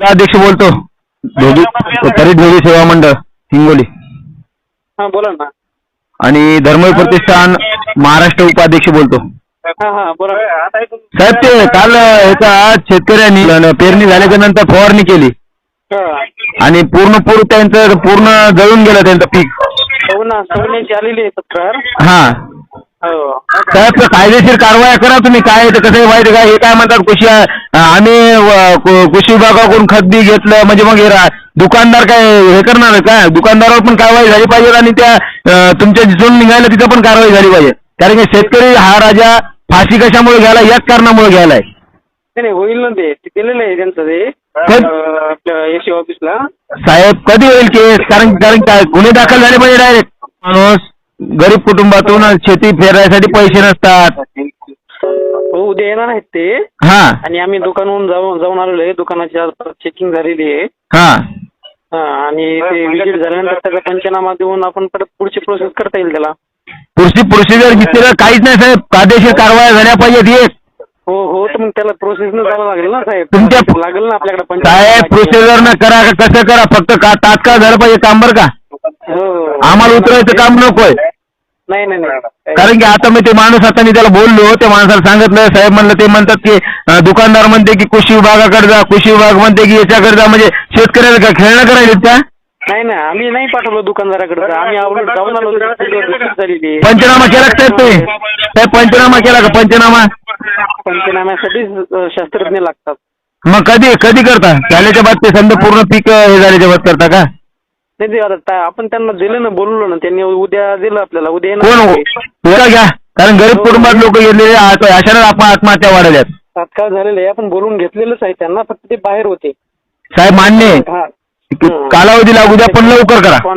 अध्यक्ष बोलतो? धोबी तरी धोबी सेवा मंडळ हिंगोली. हा बोला ना. आणि धर्मवीर प्रतिष्ठान महाराष्ट्र उपाध्यक्ष बोलतो. हा हा बोला. साहेब ते काल एका शेतकऱ्यांनी पेरणी झाल्याच्यानंतर फवारणी केली. हा. आणि पूर्ण पूर त्यांचं पूर्ण जळून गेलं त्यांचं पीक. हो आलेली आहे तक्रार हो. साहेब कायदेशीर कारवाया करा तुम्ही. काय ते कसं आहे माहिती आहे का हे काय म्हणतात कृषी आम्ही व- कृषी विभागाकडून बी घेतलं म्हणजे मग हे रा- दुकानदार काय हे करणार आहे का? दुकानदारावर पण कारवाई झाली पाहिजे आणि त्या अं, तुमच्या जिथून निघायला तिथं पण कारवाई झाली पाहिजे. कारण की शेतकरी हा राजा फाशी कशामुळे घ्यायला याच कारणामुळे घ्यायलाय नाही नाही, होईल ना ते. ते दिलेलं आहे त्यांचं ते. पण- अं, आपल्या एसी ऑफिसला. साहेब कधी होईल केस? कारण कारण काय गुन्हे दाखल झाले पाहिजे डायरेक्ट माणूस गरीब कुटुंबातून शेती फेरायसाठी पैसे नसतात. हो उद्या येणार आहेत ते. हा. आणि आम्ही दुकानाहून जाऊन जाऊन आलेलो आहे. दुकानाची आज चेकिंग झालेली आहे. हा. हा आणि ते विजिट झाल्यानंतर त्याचा पंचनामा देऊन आपण परत पुढची प्रोसेस करता येईल त्याला. पुढची प्रोसिजर घेतलेलं काहीच नाही साहेब. कायदेशीर कारवाया झाल्या पाहिजेत एक हो हो. तर मग त्याला प्रोसेस न जावं लागेल ना साहेब. तुमच्या- लागेल ना आपल्याकडे साहेब प्रोसिजर न करा का कसं करा फक्त का तात्काळ झालं पाहिजे काम बरं का? हो. आम्हाला उतरायचं काम नकोय. नाही नाही नाही. कारण की आता मी ते माणूस आता मी त्याला बोललो त्या माणसाला सांगितलं साहेब म्हणलं ते म्हणतात की अं, दुकानदार म्हणते की कृषी विभागाकडे जा कृषी विभाग म्हणते की याच्याकडे जा म्हणजे शेतकऱ्याला काय खेळणं करायचं त्या? नाही नाही आम्ही नाही पाठवलं दुकानदाराकडे आम्ही आवडून जाऊन आलो receipt झालेली आहे. पंचनामा केला का साहेब तुम्ही? साहेब पंचनामा केला का पंचनामा? पंचनाम्यासाठी अं, शास्त्रज्ञ लागतात. मग कधी कधी करता? झाल्याच्या बाद ते समजा पूर्ण पीक अं, हे झाल्याच्या बाद करता का? नाही ते आता ता- आपण त्यांना दिलं ना बोललो ना त्यांनी उद्या दिलं आपल्याला उद्या येणार ते. उद्या घ्या. कारण गरीब कुटुंबात लोक गेलेले आहेत. अशाने आपण आत्महत्या वाढल्यात तात्काळ झालेलं आहे. आपण बोलून घेतलेलंच आहे त्यांना फक्त ते बाहेर होते. साहेब मान्य आहे. हा. कालावधी लागू द्या पण लवकर करा.